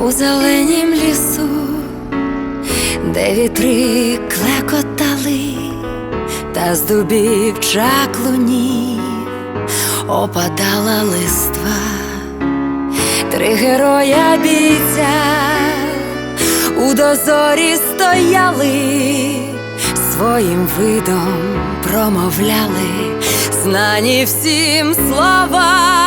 у зеленім лісу, де вітри клекотали, та з дубів чаклунів опадала листва, три героя бійця у дозорі стояли, своїм видом промовляли знані всім слова.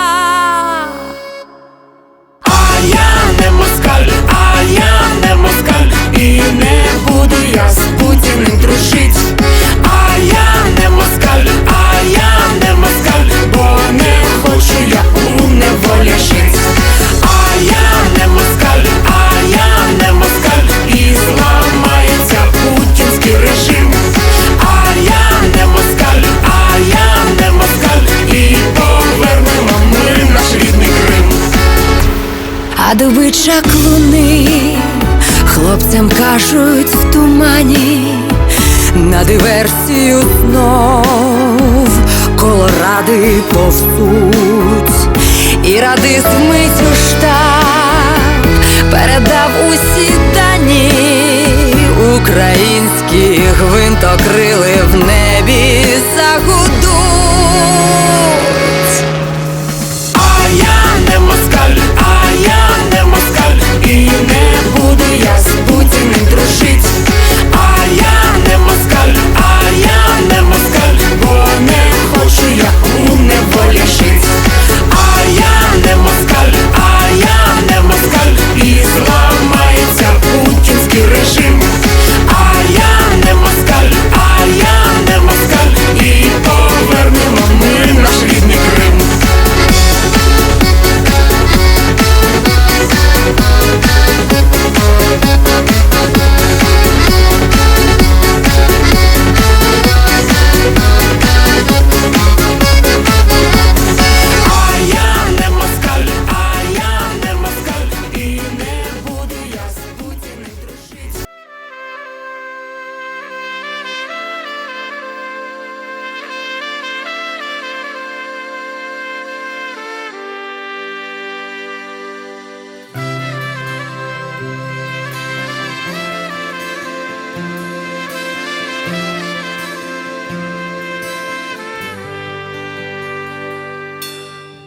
Чаклуни хлопцям кажуть в тумані на диверсію знов. Колоради повзуть, і радист вмить у штаб передав усі дані. Українські гвинтокрили в небі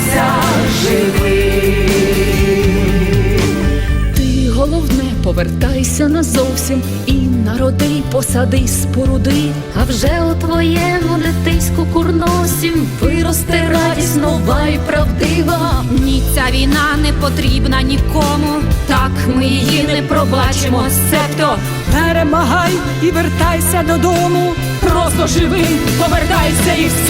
повертайся живий. Ти головне повертайся назовсім і народи, посади, споруди. А вже у твоєму дитиську курносім виросте радість нова і правдива. Ні, ця війна не потрібна нікому. Так ми її не пробачимо. Себто Перемагай і вертайся додому. просто живим, повертайся і все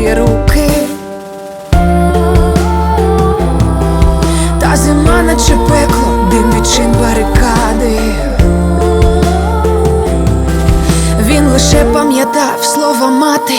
відчин барикади. Він лише пам'ятав слова мати.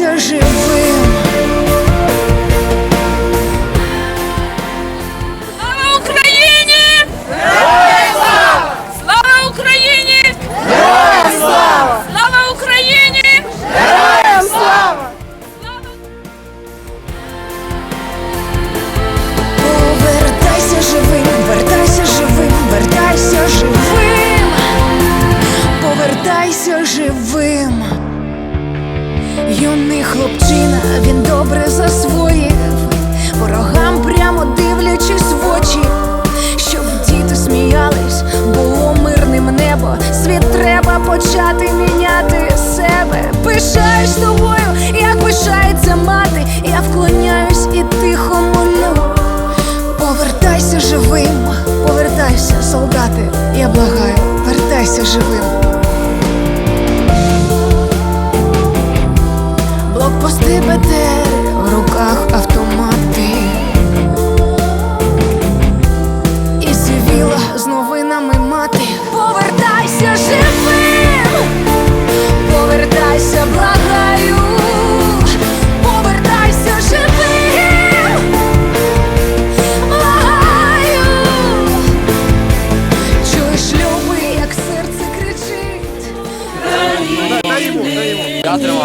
Повертайся живим. Почати міняти себе. Пишаюсь тобою, як пишається мати, я вклоняюсь і тихо молю. Повертайся живим, повертайся, солдати, я благаю, вертайся живим. Блокпости БТР, в руках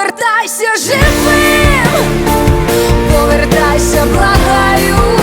Повертайся живим, повертайся, благаю.